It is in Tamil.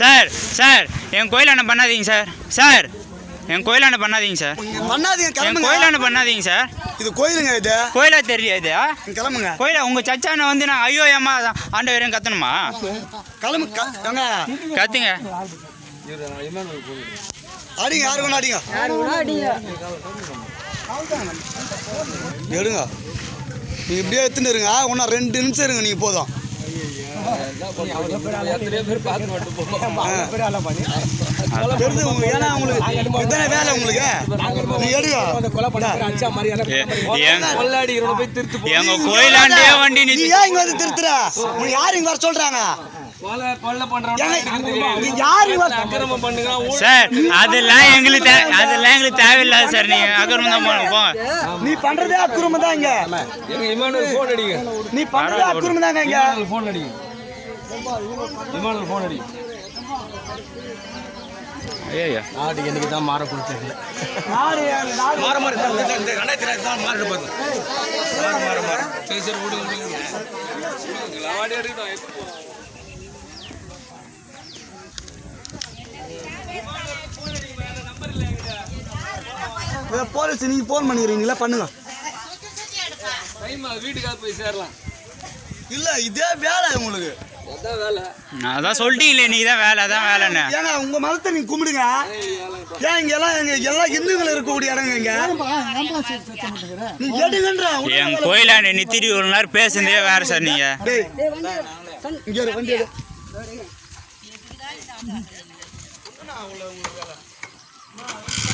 சார் சார் என் கோயிலான பண்ணாதீங்க சார். சார் என் கோயிலான பண்ணாதீங்க சார். பண்ணாதீங்க என் கோயிலான பண்ணாதீங்க சார். இது கோயிலுங்க இது. கோயிலா தெரியாது கிளம்புங்க. கோயிலா உங்க சச்சான வந்து நான் ஐயோ ஏமா ஆண்டவரேன் கத்தணுமா? கிளம்பு கத்துங்க. அடிங்க யாரு வேணா அடிங்க எடுங்க. நீங்க இப்படியே எடுத்துட்டு இருங்க. இன்னும் ரெண்டு நிமிஷம் இருங்க நீங்க போதும். ஏன்னா உங்களுக்கு இதானே வேலை உங்களுக்கு நீங்க எடுங்க எங்க கோயிலாண்டே வண்டி நீ ஏன் இங்க வந்து திருத்துற உனக்கு யாரு இங்க. வர சொல்றாங்க நீ சார் அதெல்லாம் எங்களுக்கு அதெல்லாம் எங்களுக்கு தேவையில்லாத சார் நீங்க அகர்மம் தான் போங்க நீ பண்றதே தான் இங்க. அடிங்க நீ பண்றதே தாங்க இங்க ஃபோன் அடிங்க விமானம் ஃபோன் அடிங்க ஐயோ நாட்டுக்கு என்னைக்கு தான் மாற கொடுத்தது நாடு நாடு மாற மாற ரெண்டாயிரத்தி நாலு மாறிட்டு மாற மாற மாற. சரி சரி போலீஸ் நீங்க போன் பண்ணிக்கிறீங்களா? பண்ணுங்க. டைம் வீட்டுக்காக போய் சேரலாம். இல்ல இதே வேலை உங்களுக்கு. அதான் வேலை. நான் அதான் சொல்லிட்டீங்களே நீ தான் வேலை அதான் வேலைன்னு. ஏங்க உங்க மதத்தை நீங்க கும்பிடுங்க. ஏன் இங்க எல்லாம் எங்க எல்லா இந்துக்கள் இருக்கக்கூடிய இடங்க இங்க? நீ என் கோயிலாண்ட நித்திரி ஒரு நேரம் பேசுனதே வேற சார் நீங்க. டேய். இங்க இரு, வண்டி எடு.